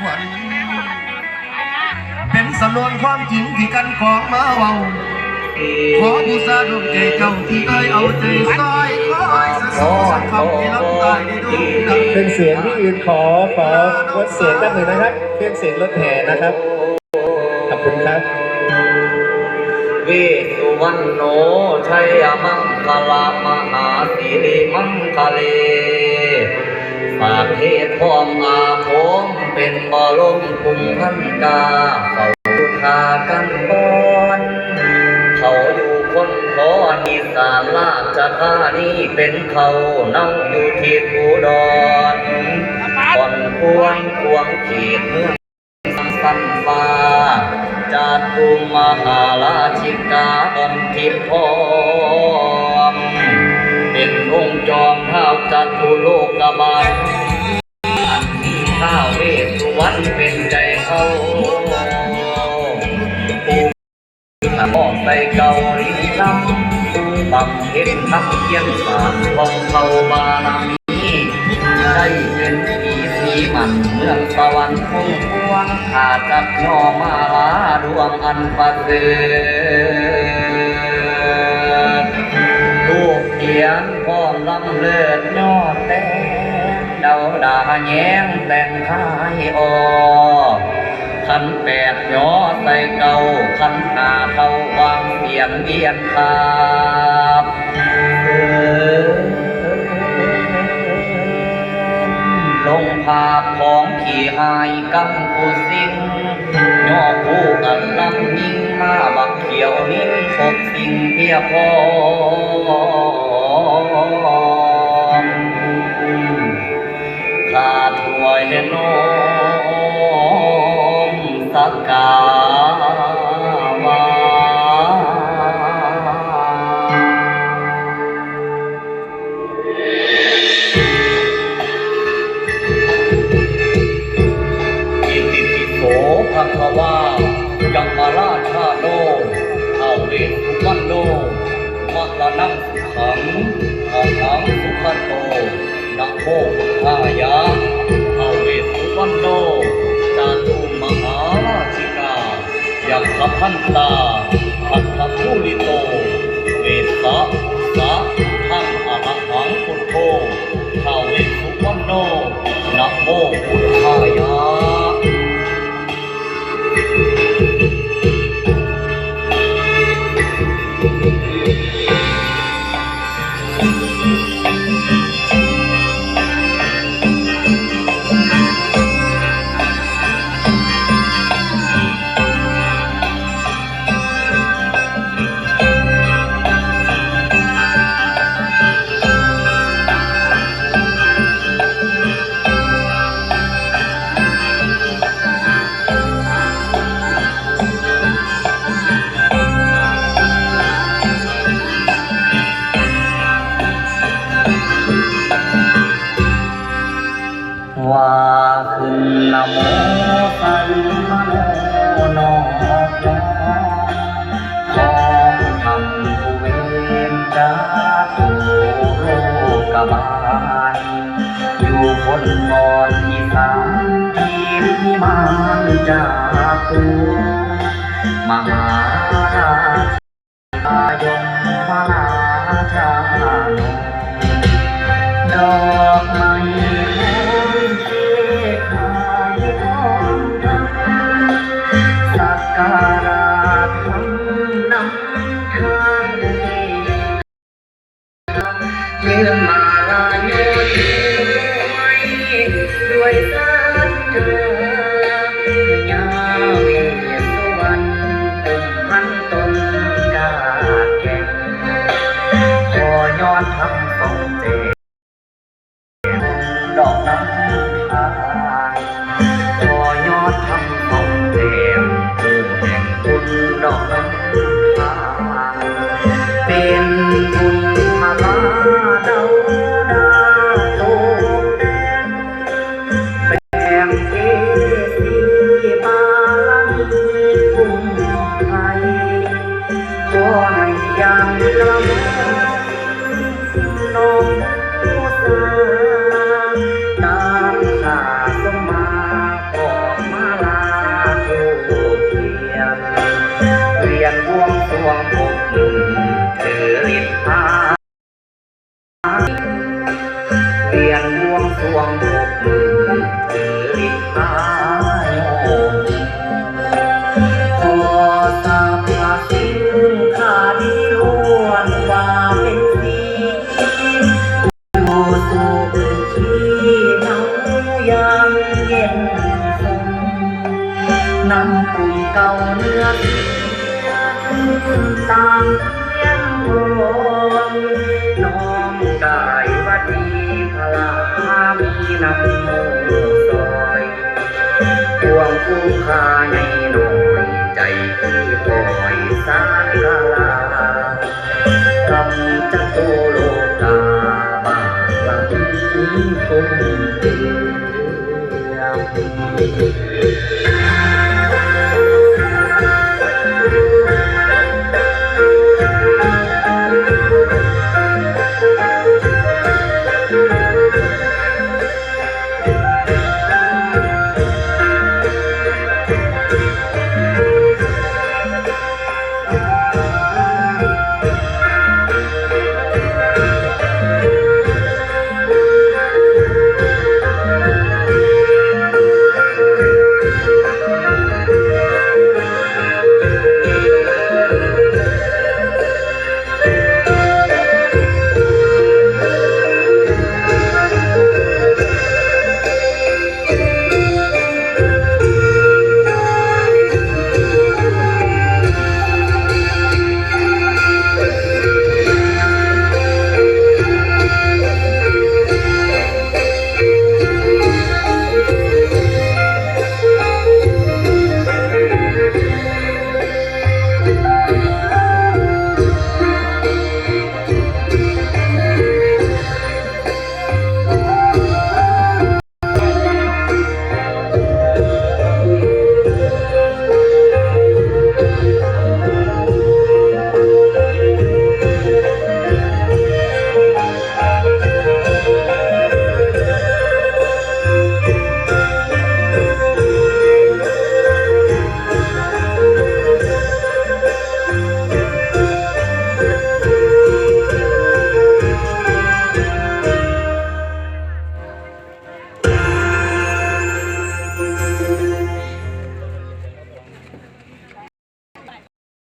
ขวัญเป็นสำนวนความจริงที่กันกองมาเว้าขอบูชาดวงใจเจ้าที่เคยเอาใจซอยคอยสะสมสักคำที่ลำตายได้ดวงดังเครื่องเสียงที่อื่นขอขอลดเสียงแป๊บหนึ่งนะครับเครื่องเสียงรถแห่นะครับขอบคุณครับเวสสุวรรณโนชัยมังคลามหาสิริมังคเลสาเทพร้อมอาคม เป็นบรมคุมพันกาเฝ้าทากันบอนเขาอยู่คนขออีสานลาจะท่านีเป็นเขาเน่าอยู่ที่อุดรก่อนควงควงขีดเมืองสันฟ้าจาตุมหา ขบอกใส่เกาหลีลำบังเห็นทักเทียนสารของเขาบารมีได้เป็นผีสีมันเมืองสวรรค์คงพวงขาดจักย่อมาลาดวงอันประเสริฐลูกเขียนพร้อมลำเลิศยอดแต่เดาดาแย้งแต่งท้ายออก ขันแปดย่อใส่เก่าขันหาเท่าวางเปลี่ยนเวียนคาบลงภาพของขี่หายกังผู้สิ่งย่อผู้กันลำยิงมาบักเขียวนิ้นพบสิ่งเพียพอมขาดถวยโน้ม สักกาวาอิติปิโสภะคะวายัมาราชาโนอาเวสุวรรณโนมะละนังสุขังอาหังสุขโตนะโมพุทธายา ยักขพันตาพัทธภูริโต เวสะสะทังอะรหังพุทโธทาวเวสสุวรรณโนนะโมพุทธ นนะโมตัสมโนนอพระขอทำผู้เวนจาตุโรกบาลอยู่คนงอนอีสานที่มานจาตัวมหาราชายมมาลาชา ยื่อมาลาโยด้วยด้วยสัทธายาเวียนสวรรณตุมพันตนกาแก่งขอย้อนทำคงเต กลุ่มเก่าเนื้อเสียงตามเพียงโอนน้อมกายวัดีพลามีนำโมซอยพวงคู่คาในหน่อยใจที่ปล่อยสางกลากำจัตุโลกาบาลังตุมเตียม